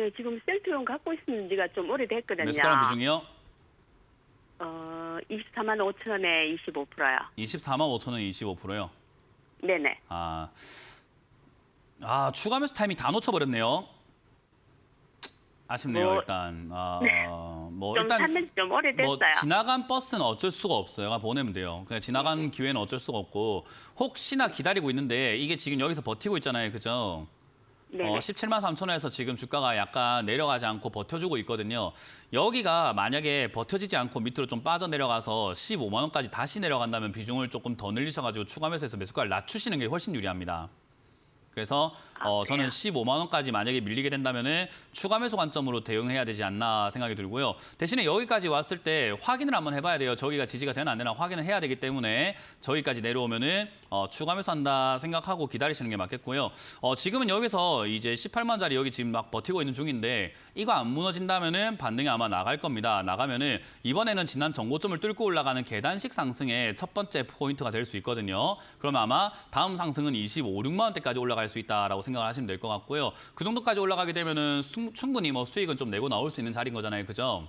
네, 지금 셀트용 갖고 있는 지가 좀 오래됐거든요. 몇 숟가락 비중이요? 어, 24만 5천 원에 25%요. 24만 5천 원 25%요. 네네. 아, 아 추가 매수 타이밍 다 놓쳐버렸네요. 아쉽네요 뭐, 일단. 아, 뭐좀 일단 샀는지 좀 오래됐어요. 뭐 지나간 버스는 어쩔 수가 없어요. 보내면 돼요. 그냥 지나간 기회는 어쩔 수가 없고 혹시나 기다리고 있는데 이게 지금 여기서 버티고 있잖아요, 그죠? 어, 17만 3천 원에서 지금 주가가 약간 내려가지 않고 버텨주고 있거든요. 여기가 만약에 버텨지지 않고 밑으로 좀 빠져 내려가서 15만 원까지 다시 내려간다면 비중을 조금 더 늘리셔가지고 추가 매수해서 매수가를 낮추시는 게 훨씬 유리합니다. 그래서 어, 저는 15만 원까지 만약에 밀리게 된다면은 추가 매수 관점으로 대응해야 되지 않나 생각이 들고요. 대신에 여기까지 왔을 때 확인을 한번 해봐야 돼요. 저기가 지지가 되나 안 되나 확인을 해야 되기 때문에 저기까지 내려오면은 어, 추가 매수한다 생각하고 기다리시는 게 맞겠고요. 어, 지금은 여기서 이제 18만짜리 여기 지금 막 버티고 있는 중인데 이거 안 무너진다면은 반등이 아마 나갈 겁니다. 나가면은 이번에는 지난 정고점을 뚫고 올라가는 계단식 상승의 첫 번째 포인트가 될 수 있거든요. 그러면 아마 다음 상승은 25, 6만 원대까지 올라 갈 수 있다라고 생각을 하시면 될 것 같고요. 그 정도까지 올라가게 되면은 충- 충분히 뭐 수익은 좀 내고 나올 수 있는 자리인 거잖아요. 그죠?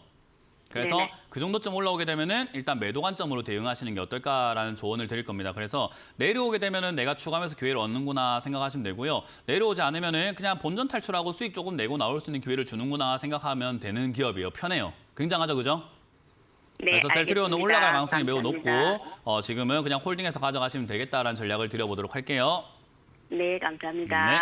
그래서 네네. 그 정도쯤 올라오게 되면은 일단 매도 관점으로 대응하시는 게 어떨까라는 조언을 드릴 겁니다. 그래서 내려오게 되면은 내가 추가하면서 기회를 얻는구나 생각하시면 되고요. 내려오지 않으면은 그냥 본전 탈출하고 수익 조금 내고 나올 수 있는 기회를 주는구나 생각하면 되는 기업이에요. 편해요. 굉장하죠, 그죠? 네, 그래서 셀트리온은. 올라갈 가능성이 매우. 높고 어, 지금은 그냥 홀딩해서 가져가시면 되겠다라는 전략을 드려보도록 할게요. 네, 감사합니다. 네.